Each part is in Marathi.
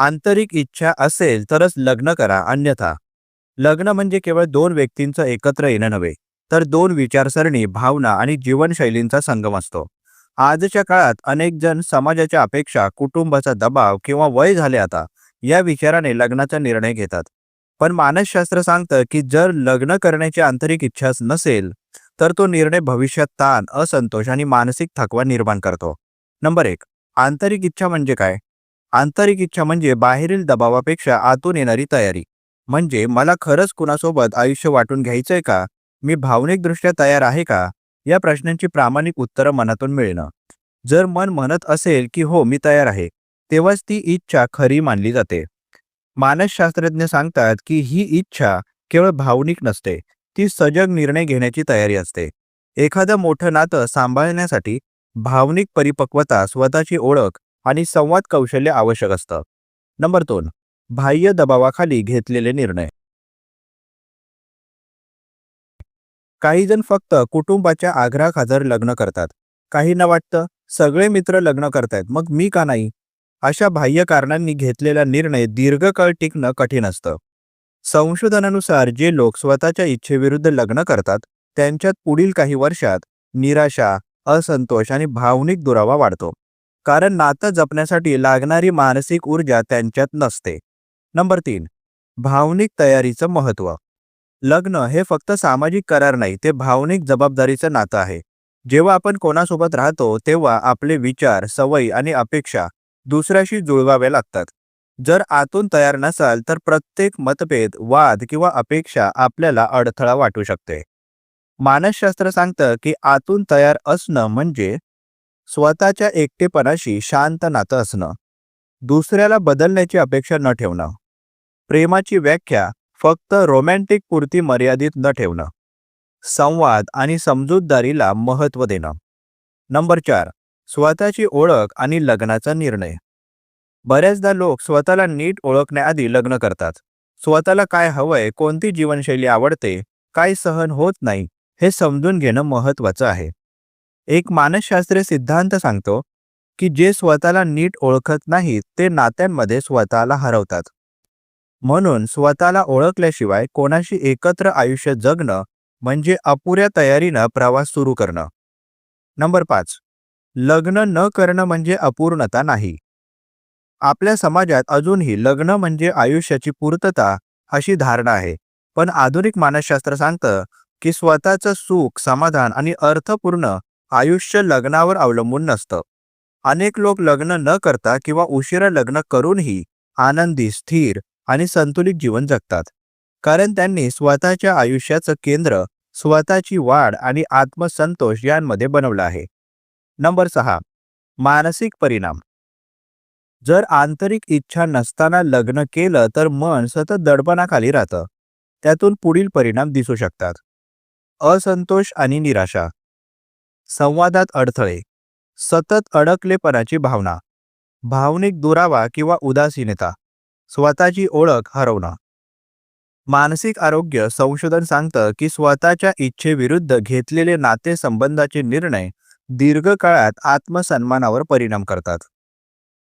आंतरिक इच्छा असेल तरच लग्न करा अन्यथा. लग्न म्हणजे केवळ दोन व्यक्तींचं एकत्र येणं नव्हे तर दोन विचारसरणी भावना आणि जीवनशैलींचा संगम असतो. आजच्या काळात अनेक जण समाजाच्या अपेक्षा कुटुंबाचा दबाव किंवा वय झाले आता या विचाराने लग्नाचा निर्णय घेतात. पण मानसशास्त्र सांगतं की जर लग्न करण्याची आंतरिक इच्छाच नसेल तर तो निर्णय भविष्यात ताण असंतोष आणि मानसिक थकवा निर्माण करतो. नंबर एक आंतरिक इच्छा म्हणजे काय? आंतरिक इच्छा म्हणजे बाहेरील दबावापेक्षा आतून येणारी तयारी. म्हणजे मला खरंच कुणासोबत आयुष्य वाटून घ्यायचंय का? मी भावनिकदृष्ट्या तयार आहे का? या प्रश्नांची प्रामाणिक उत्तरं मनातून मिळणं. जर मन म्हणत असेल की हो मी तयार आहे तेव्हाच ती इच्छा खरी मानली जाते. मानसशास्त्रज्ञ सांगतात की ही इच्छा केवळ भावनिक नसते ती सजग निर्णय घेण्याची तयारी असते. एखादं मोठं नातं सांभाळण्यासाठी भावनिक परिपक्वता स्वतःची ओळख आणि संवाद कौशल्य आवश्यक असतं. नंबर दोन बाह्य दबावाखाली घेतलेले निर्णय. काही जण फक्त कुटुंबाच्या आग्रहाखातर लग्न करतात. काहींना वाटतं सगळे मित्र लग्न करतायत मग मी का नाही? अशा बाह्य कारणांनी घेतलेला निर्णय दीर्घकाळ टिकणं कठीण असतं. संशोधनानुसार जे लोक स्वतःच्या इच्छेविरुद्ध लग्न करतात त्यांच्यात पुढील काही वर्षात निराशा असंतोष आणि भावनिक दुरावा वाढतो. कारण नातं जपण्यासाठी लागणारी मानसिक ऊर्जा त्यांच्यात नसते. नंबर तीन भावनिक तयारीचं महत्त्व. लग्न हे फक्त सामाजिक करार नाही ते भावनिक जबाबदारीचं नातं आहे. जेव्हा आपण कोणासोबत राहतो तेव्हा आपले विचार सवयी आणि अपेक्षा दुसऱ्याशी जुळवावे लागतात. जर आतून तयार नसाल तर प्रत्येक मतभेद वाद किंवा अपेक्षा आपल्याला अडथळा वाटू शकते. मानसशास्त्र सांगतं की आतून तयार असणं म्हणजे स्वतःच्या एकटेपणाशी शांत नातं असणं. दुसऱ्याला बदलण्याची अपेक्षा न ठेवणं. प्रेमाची व्याख्या फक्त रोमॅन्टिक पुरती मर्यादित न ठेवणं. संवाद आणि समजूतदारीला महत्त्व देणं. नंबर चार स्वतःची ओळख आणि लग्नाचा निर्णय. बऱ्याचदा लोक स्वतःला नीट ओळखण्याआधी लग्न करतात. स्वतःला काय हवंय कोणती जीवनशैली आवडते काय सहन होत नाही हे समजून घेणं महत्त्वाचं आहे. एक मानसशास्त्रीय सिद्धांत सांगतो की जे स्वतःला नीट ओळखत नाहीत ते नात्यांमध्ये स्वतःला हरवतात. म्हणून स्वतःला ओळखल्याशिवाय कोणाशी एकत्र आयुष्य जगणं म्हणजे अपुऱ्या तयारीनं प्रवास सुरू करणं. नंबर पाच. लग्न न करणं म्हणजे अपूर्णता नाही. आपल्या समाजात अजूनही लग्न म्हणजे आयुष्याची पूर्तता अशी धारणा आहे. पण आधुनिक मानसशास्त्र सांगतं की स्वतःचं सुख समाधान आणि अर्थपूर्ण आयुष्य लग्नावर अवलंबून नसतं. अनेक लोक लग्न न करता किंवा उशिरा लग्न करूनही आनंदी स्थिर आणि संतुलित जीवन जगतात. कारण त्यांनी स्वतःच्या आयुष्याचं केंद्र स्वतःची वाढ आणि आत्मसंतोष यांमध्ये बनवलं आहे. नंबर सहा. मानसिक परिणाम. जर आंतरिक इच्छा नसताना लग्न केलं तर मन सतत दडपणाखाली राहतं. त्यातून पुढील परिणाम दिसू शकतात. असंतोष आणि निराशा. संवादात अडथळे. सतत अडकलेपणाची भावना. भावनिक दुरावा किंवा उदासीनता. स्वतःची ओळख हरवणं. मानसिक आरोग्य संशोधन सांगतं की स्वतःच्या इच्छेविरुद्ध घेतलेले नातेसंबंधाचे निर्णय दीर्घकाळात आत्मसन्मानावर परिणाम करतात.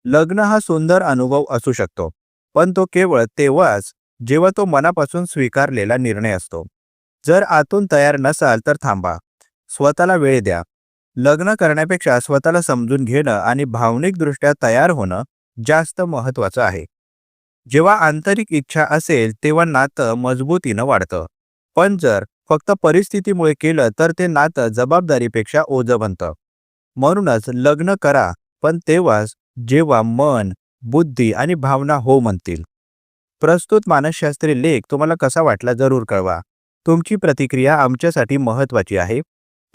लग्न हा सुंदर अनुभव असू शकतो पण तो केवळ तेव्हाच जेव्हा तो मनापासून स्वीकारलेला निर्णय असतो. जर आतून तयार नसाल तर थांबा. स्वतःला वेळ द्या. लग्न करण्यापेक्षा स्वतःला समजून घेणं आणि भावनिकदृष्ट्या तयार होणं जास्त महत्वाचं आहे. जेव्हा आंतरिक इच्छा असेल तेव्हा नातं मजबूतीनं वाढतं. पण जर फक्त परिस्थितीमुळे केलं तर ते नातं जबाबदारीपेक्षा ओझं बनतं. म्हणूनच लग्न करा पण तेव्हाच जेव्हा मन बुद्धी आणि भावना हो म्हणतील. प्रस्तुत मानसशास्त्रीय लेख तुम्हाला कसा वाटला जरूर कळवा. तुमची प्रतिक्रिया आमच्यासाठी महत्त्वाची आहे.